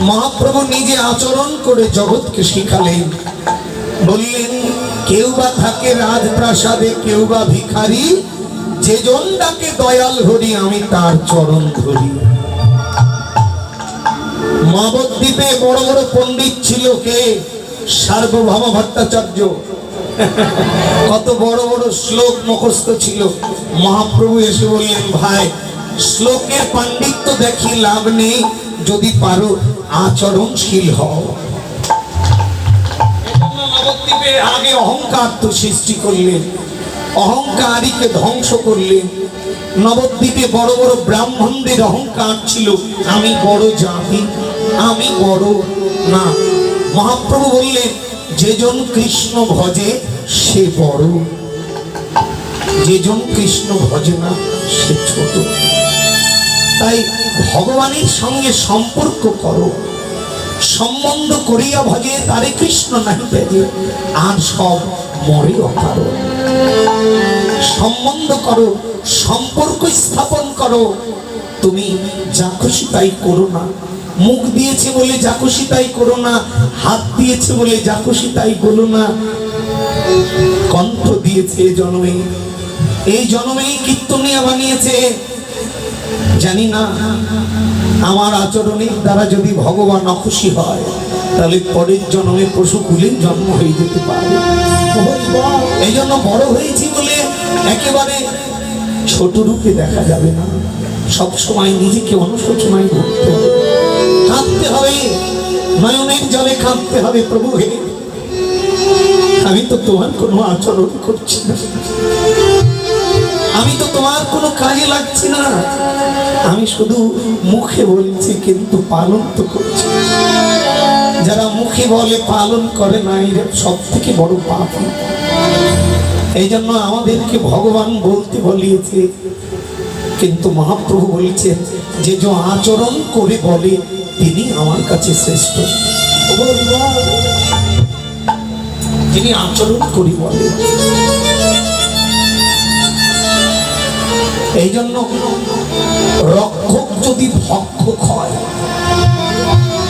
মহাপ্রভু নিজে আচরণ করে জগৎকে শিখালেন। বললেন, কেউ বা থাকে রাজপ্রাসাদে, কেউ বা ভিখারি, যে জন ডাকে দয়াল হরি, আমি তার চরণ ধরি। নবদ্বীপে বড় বড় পণ্ডিত ছিল কে? সার্বভৌম ভট্টাচার্য। কত বড় বড় শ্লোক মুখস্থ ছিল। মহাপ্রভু এসে বললেন, ভাই শ্লোকের পাণ্ডিত্য দেখি লাভ নেই, যদি পারো আচরণশীল হও। আগে অহংকার তো সৃষ্টি করলেন, অহংকারীকে ধ্বংস করলেন। নবদ্বীপে বড় বড় ব্রাহ্মণদের অহংকার ছিল, আমি বড় জাতি, আমি বড় না। মহাপ্রভু বললেন যেজন কৃষ্ণ ভজে, সে বড়। যেজন কৃষ্ণ ভজে না, সে ছোট। তাই ভগবানের সঙ্গে সম্পর্ক করো। সম্বন্ধ করিয়া ভজে তারে কৃষ্ণ নাহি বেজে আর সব মরে অকারণ সম্বন্ধ করো, সম্পর্ক স্থাপন করো। তুমি যা খুশি তাই করো না। মুখ দিয়েছে বলে যা খুশি তাই করো না। হাত দিয়েছে বলে যা খুশি তাই করো না। কণ্ঠ দিয়েছে জন্মে। এই জন্মেই কীর্তনিয়া বানিয়েছে। জানি না, আমার আচরণের দ্বারা যদি ভগবান অখুশি হয়, তাহলে পরের জন্মে পশু কুলে জন্ম হয়ে যেতে পারে। এই জন্য বড় হয়েছি বলে একেবারে ছোট রূপে দেখা যাবে না। সব সময় নিজেকে অনুশোচনায় ভুগতে হবে। কাঁদতে হবে, নয়নের জলে কাঁদতে হবে, প্রভু হে। আমি তো তোমার কোনো আচরণ করছি না। আমি তো তোমার কোনো কাজে লাগছি না। আমি শুধু মুখে বলছি, কিন্তু পালন তো করছি। যারা মুখে বলে পালন করে না, এরা সব থেকে বড় পাপ। এই জন্য আমাদেরকে ভগবান বলতে বলিয়েছে, কিন্তু মহাপ্রভু বলেছেন যে যে আচরণ করে বলে, তিনি আমার কাছে শ্রেষ্ঠ। তিনি আচরণ করি বলে। এই জন্য রক্ষক যদি ভক্ষক হয়,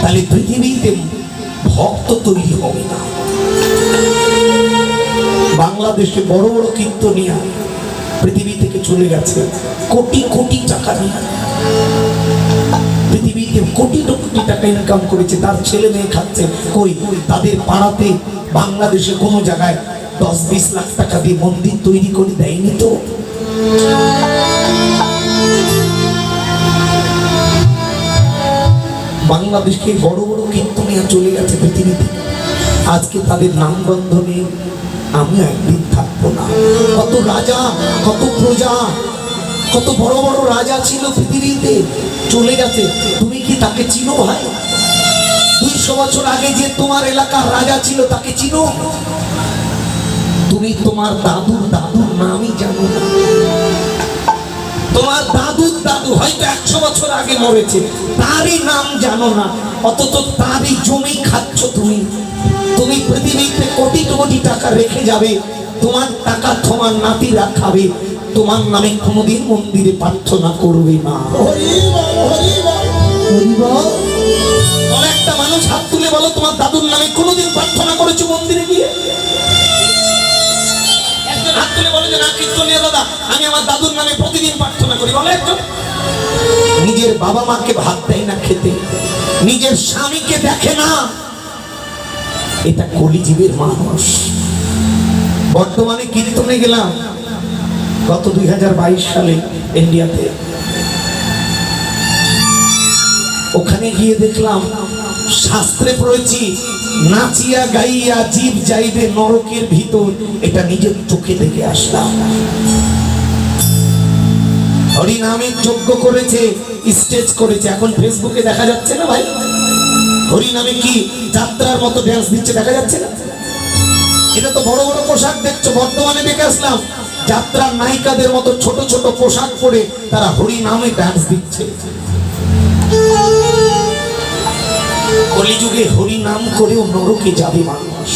তাহলে পৃথিবীতে ভক্ত তৈরি হবে না। বাংলাদেশে বড় বড় কীর্তনিয়া পৃথিবী থেকে চলে গেছে, কোটি কোটি টাকা নিয়ে। পৃথিবীতে কোটি কোটি টাকা ইনকাম করেছে, তার ছেলে মেয়ে খাচ্ছে, কই? তাদের পাড়াতে বাংলাদেশে কোনো জায়গায় দশ বিশ লাখ টাকা দিয়ে মন্দির তৈরি করে দেয়নি তো? বাংলাদেশকে বড় বড় কীর্তনিয়া চলে গেছে পৃথিবীতে। আজকে তাদের নাম গন্ধ নেই আমি একদিন থাকব না। কত রাজা, কত প্রজা, কত বড় বড় রাজা ছিল পৃথিবীতে, চলে গেছে। তুমি কি তাকে চিনো ভাই? দুইশো বছর আগে যে তোমার এলাকার রাজা ছিল, তাকে চিনো? তুমি তোমার দাদুর দাদুর নামই জানো না। তোমার দাদুর দাদু হয়তো একশো বছর আগে মরেছে। তারই নাম জানো না, অথচ তারই জমি খাচ্ছ তুমি। তুমি পৃথিবীতে কোটি কোটি টাকা রেখে যাবে, তোমার টাকা তোমার নাতিরা খাবে তোমার নামে কোনোদিন মন্দিরে প্রার্থনা করবে না। একটা মানুষ হাত তুলে বলো, তোমার দাদুর নামে কোনোদিন প্রার্থনা করেছ মন্দিরে গিয়ে? বলে যে দাদা, আমি আমার দাদুর নামে প্রতিদিন প্রার্থনা করি, বলে একজন নিজের বাবা মাকে ভাত দেয় না খেতে, নিজের স্বামীকে দেখে না। এটা কলিজীবের মানুষ। বর্তমানে কীর্তনে গেলাম, গত দুই হাজার বাইশ সালে ইন্ডিয়াতে। ওখানে গিয়ে দেখলাম শাস্ত্রে পড়েছি, নাচিয়া গাইয়া জীব যাইবে নরকের ভিতর, এটা নিজের চোখে দেখে আসলাম। হরিনামের যজ্ঞ করেছে, স্টেজ করেছে, এখন ফেসবুকে দেখা যাচ্ছে না ভাই? হরিনামে কি যাত্রার মতো ড্যান্স দিচ্ছে দেখা যাচ্ছে না? এটা তো বড় বড় পোশাক দেখছ, বর্তমানে দেখে আসলাম। যাত্রার নায়িকাদের মতো ছোট ছোট পোশাক পরে তারা হরি নামে ডান্স দিচ্ছে। কলিযুগে হরি নাম করেও নরকে যাবে মানুষ।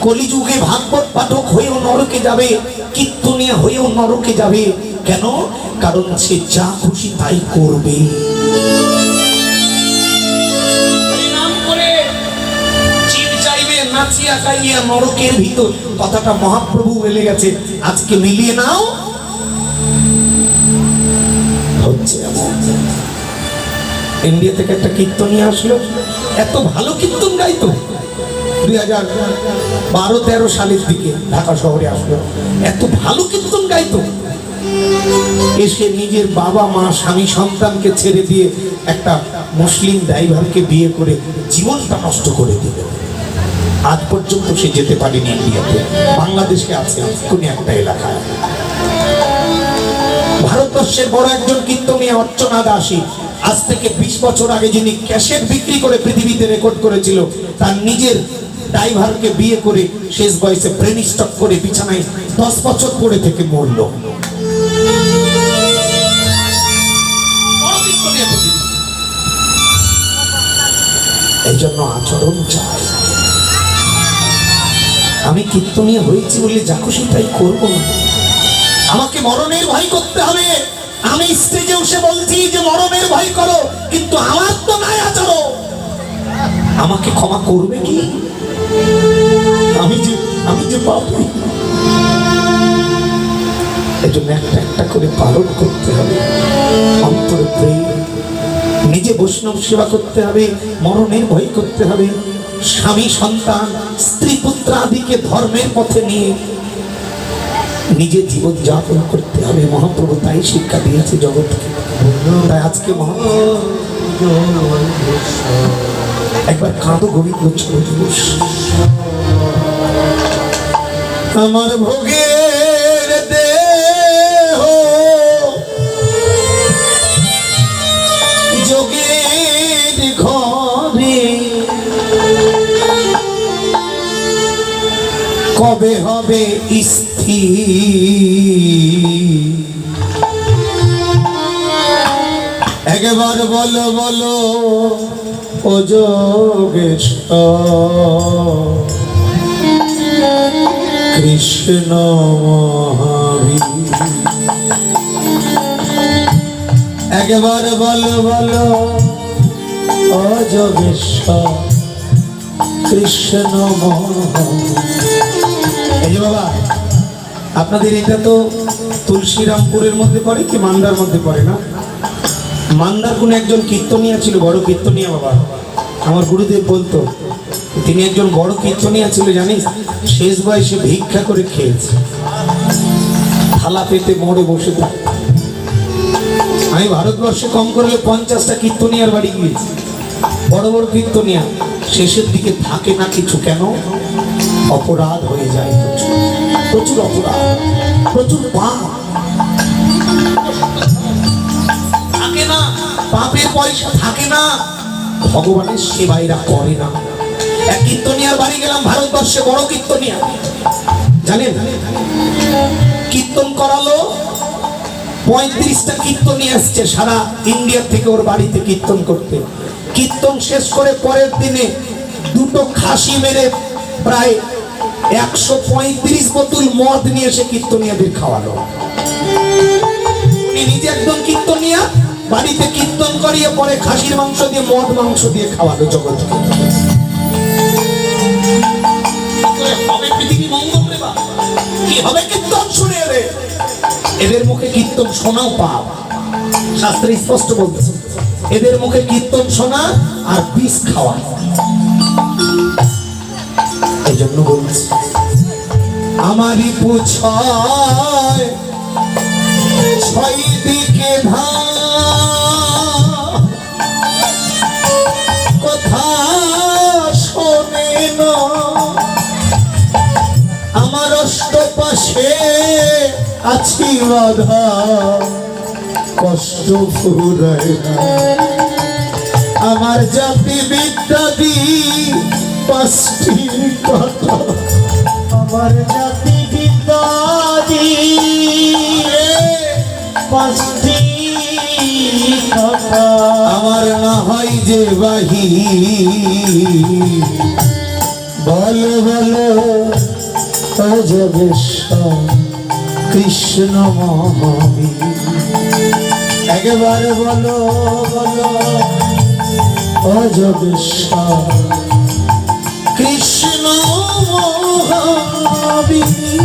কলিযুগে ভাগবত পাঠক হয়েও নরকে যাবে, কীর্তনিয়া হয়েও নরকে যাবে। কেন? কারণ সে যা খুশি তাই করবে। মহাপ্রভু বলে গেছে, আজকে মিলিয়ে নাও। হচ্ছে ইন্ডিয়া থেকে একটা কীর্তনিয়া আসলো। এত ভালো কীর্তন গাইতো। দুই হাজার বারো তেরো সালের দিকে ঢাকা শহরে আসলো। এত ভালো কীর্তন গাইতো। এসে নিজের বাবা মা, স্বামী, সন্তানকে ছেড়ে দিয়ে একটা মুসলিম ড্রাইভারকে বিয়ে করে জীবনটা নষ্ট করে দিল। আজ পর্যন্ত সে যেতে পারেনি ইন্ডিয়াতে। বাংলাদেশে আছে কোন একটা এলাকায়। ভারতবর্ষের বড় একজন কীর্তনীয় অর্চনা দাসী আজ থেকে বিশ বছর আগে যিনি ক্যাসেট বিক্রি করে পৃথিবীতে রেকর্ড করেছিল, তার নিজের ড্রাইভারকে বিয়ে করে শেষ বয়সে ব্রেন স্টক করে বিছানায় দশ বছর পরে থেকে মরল। এই জন্য আচরণ চাই। আমি কীর্তনীয় হয়েছি বলে যা খুশি তাই করব না। আমাকে মরণের ভয় করতে হবে। আমি স্টেজে উঠে বলছি যে মরণের ভয় করো, কিন্তু আমার তো নাই আচরো আমাকে ক্ষমা করবে কি? আমি যে আমি যে পাপি এজন্য একটা একটা করে পালন করতে হবে। অন্তরে প্রেম, নিজে বৈষ্ণব সেবা করতে হবে, মরণের ভয় করতে হবে। স্বামী, সন্তান, স্ত্রী, পুত্র আদিকে ধর্মের পথে নিয়ে নিজের জীবন যাপন করতে হবে। মহাপ্রভু তাই শিক্ষা দিয়েছে জগৎকে। তাই আজকে একবার কাঁদো গোবিন্দ দিবস আমার ভোগের কবে হবে স্থির। একবার বলো বলো, ও যোগেশ্বর, কৃষ্ণ মহাবীর। একবার বলো বলো, ও যোগেশ্বর, কৃষ্ণ মহাবীর। এই বাবা, আপনাদের এটা তো তুলসীরামপুরের মধ্যে পড়ে কি মান্দার মধ্যে পড়ে না? মান্দার কোন একজন কীর্তনিয়া ছিল, বড় কীর্তনিয়া বাবা। আমার গুরুদেব বলতো, তিনি একজন বড় কীর্তনিয়া ছিল, জানিস? শেষ বয়সে ভিক্ষা করে খেয়েছে। থালা পেতে মোড়ে বসে থাক। আমি ভারতবর্ষে কম করলে পঞ্চাশটা কীর্তনিয়ার বাড়ি গিয়েছি। বড় বড় কীর্তনিয়া, শেষের দিকে থাকে না কিছু, কেন? অপরাধ হয়ে যায় প্রচুর। অপরাধ। প্রচুর পাপ। থাকে না। পাপের পয়সা থাকে না। ভগবানের সেবাইরা করে না। এক কীর্তনিয়ার বাড়ি গেলাম ভারতবর্ষে, বড় কীর্তনিয়া। জানেন? কীর্তন করালো। পঁয়ত্রিশটা কীর্তনী আসছে সারা ইন্ডিয়া থেকে ওর বাড়িতে কীর্তন করতে। কীর্তন শেষ করে পরের দিনে দুটো খাসি মেরে প্রায় একশো পঁয়ত্রিশ বোতল মদ নিয়ে এসে কীর্তনিয়াদের খাওয়ালো। নিজে একদম কীর্তনিয়া, বাড়িতে কীর্তন করিয়ে পরে খাসির মাংস দিয়ে, মদ মাংস দিয়ে খাওয়ালো জগৎকে। এদের মুখে কীর্তন শোনাও পাপ। শাস্ত্রে স্পষ্ট বলতেছে, এদের মুখে কীর্তন শোনা আর বিষ খাওয়া। জন্য বলছি আমারই পুছয় কথা শোনে আমার অষ্টপাশে আছি কষ্ট ফুরায় আমার জাতি বিদ্যাদি পাঁচটি কথা। আমার জাতি বিদ্যাদি। পাঁচটি কথা। আমার না হয় যে বাহি। বল বল, ও যোগেশ্বর, কৃষ্ণ মহাবীর। একবার বলো বলো, ও যোগেশ্বর। be